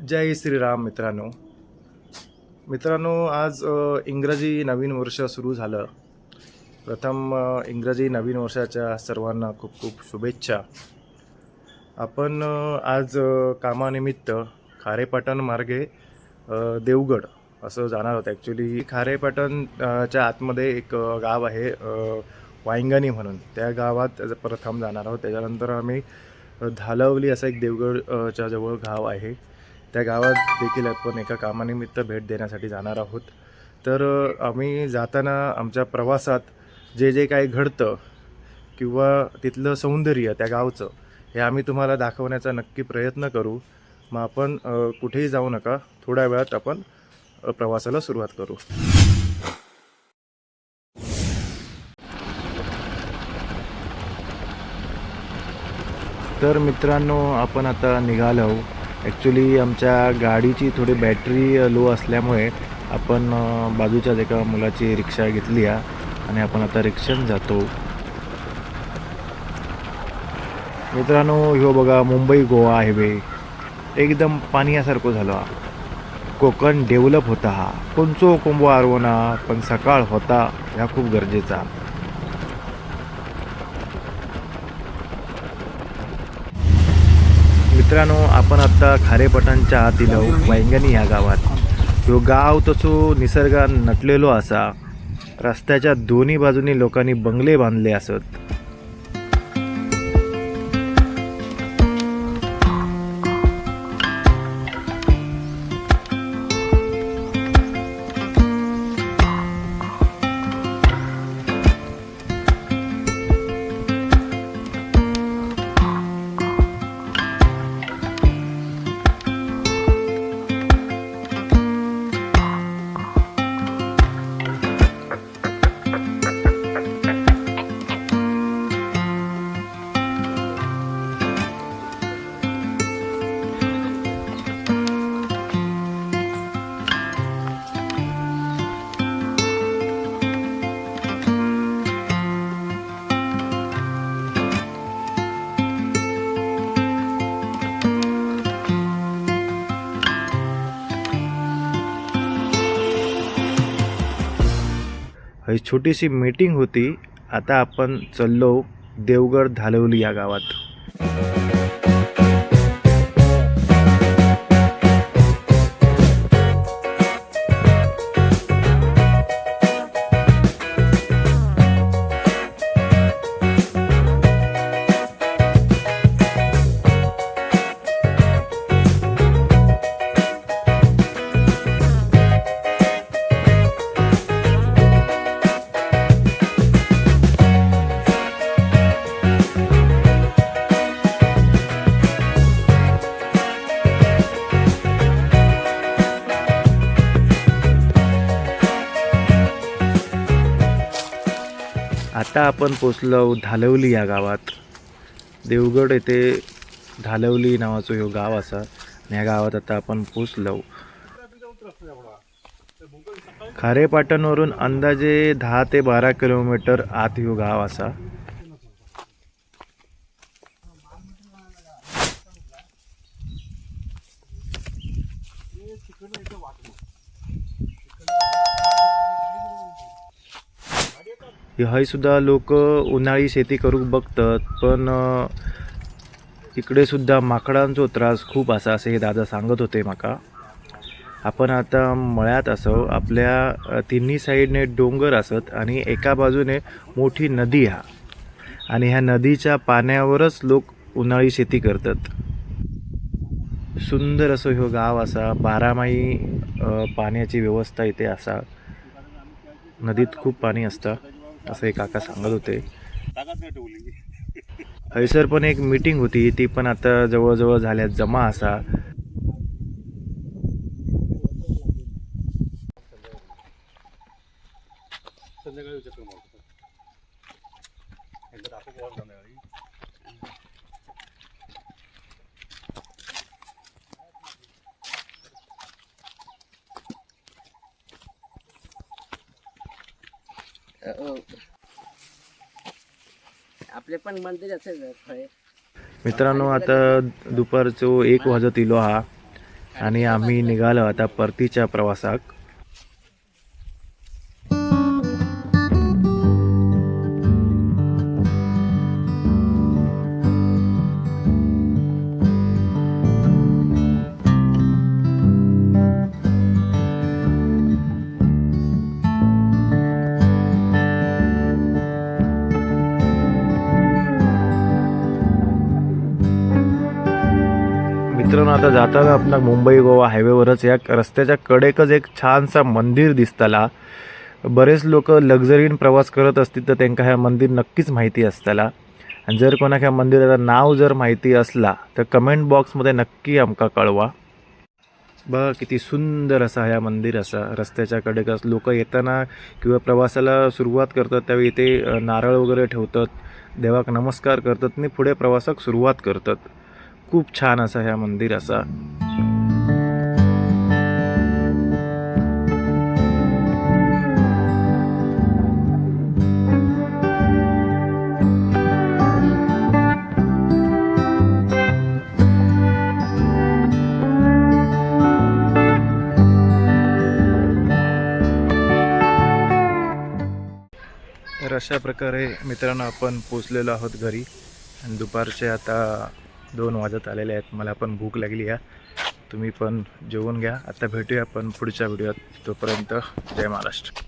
जय श्रीराम मित्रांनो. मित्रांनो आज इंग्रजी नवीन वर्ष सुरू झालं. प्रथम इंग्रजी नवीन वर्षाच्या सर्वांना खूप खूप शुभेच्छा. आपण आज कामानिमित्त खारेपाटण मार्गे देवगड असं जाणार होतं ॲक्च्युली खारेपाटणच्या आतमध्ये एक गाव आहे वायंगणी म्हणून. त्या गावात प्रथम जाणार आहोत. त्याच्यानंतर आम्ही धालवली असं एक देवगडच्या जवळ गाव आहे. त्या गावात देखील आपण एका कामानिमित्त भेट देण्यासाठी जाणार आहोत. तर आम्ही जाताना आमच्या प्रवासात जे जे काही घडतं किंवा तिथलं सौंदर्य त्या गावचं हे आम्ही तुम्हाला दाखवण्याचा नक्की प्रयत्न करू. मग आपण कुठेही जाऊ नका. थोड्या वेळात आपण प्रवासाला सुरुवात करू. तर मित्रांनो आपण आता निघालो ॲक्च्युली आमच्या गाडीची थोडी बॅटरी लो असल्यामुळे आपण बाजूच्याच एका मुलाची रिक्षा घेतली आहे आणि आपण आता रिक्षाने जातो. मित्रांनो ह्यो बघा मुंबई गोवा हायवे एकदम पाण्यासारखं झालं. कोकण डेव्हलप होता हा. कोणचो कोंबो आरवना पण सकाळ होता ह्या खूप गरजेचा. मित्रांनो आपण आता खारेपटांच्या आतील वैंगणी ह्या गावात. ह्यो गाव तसो निसर्गान नटलेलो असा. रस्त्याच्या दोन्ही बाजूनी लोकांनी बंगले बांधले असत. ही छोटीशी मीटिंग होती. आता आपण चाललो देवगड धालवली या गावात. आता आपण पोचलो धालवली या गावात. देवगड येथे धालवली नावाचं ह्यो गाव असा. आणि ह्या गावात आता आपण पोचलो. खारेपाटणवरून अंदाजे दहा ते बारा किलोमीटर आत ह्यो गाव असा. हय सुद्धा लोक उन्हाळी शेती करूक बघतात पण इकडेसुद्धा इकडे सुद्धा माकडांचो त्रास खूप असा असे हे दादा सांगत होते माका. आपण आता मळ्यात असो आपल्या तिन्ही साईडने डोंगर असत आणि एका बाजूने मोठी नदी हा. आणि ह्या नदीच्या पाण्यावरच लोक उन्हाळी शेती करतात. सुंदर असं ह्यो गाव असा बारामाही पाण्याची व्यवस्था इथे असा. नदीत खूप पाणी असतं. असं एक काका सांगत होते. हयसर पण एक मीटिंग होती. ती पण आता जवळजवळ झाल्या जमा असा. संध्याकाळी आपले पण मंदिर असेल फळे मित्रांनो आता दुपारचो एक वाजत इलो हा. आणि आम्ही निघालो आता परतीच्या प्रवासाक. मित्रांनो आता जाताना आपला मुंबई गोवा हायवेवरच या रस्त्याच्या कडेकच एक छानसा मंदिर दिसताला. बरेच लोक लक्झरीन प्रवास करत असतील तर त्यांना ह्या मंदिर नक्कीच माहिती असताला. आणि जर कोणाक ह्या मंदिराचं नाव जर माहिती असला तर कमेंट बॉक्समध्ये नक्की आमका कळवा. बघा किती सुंदर असा ह्या मंदिर असा. रस्त्याच्या कडेकच लोक येताना किंवा प्रवासाला सुरुवात करतात त्यावेळी इथे नारळ वगैरे ठेवतात देवाक नमस्कार करतात आणि पुढे प्रवासाक सुरुवात करतात. खूप छान असा ह्या मंदिर असा. तर अशा प्रकारे मित्रांनो आपण पोचलेलो आहोत घरी. आणि दुपारचे आता दोन वाजत आलेले आहेत. मला पण भूक लागली आहे. तुम्ही पण जेवून घ्या. आता भेटूया पण पुढच्या व्हिडिओत. तोपर्यंत जय महाराष्ट्र.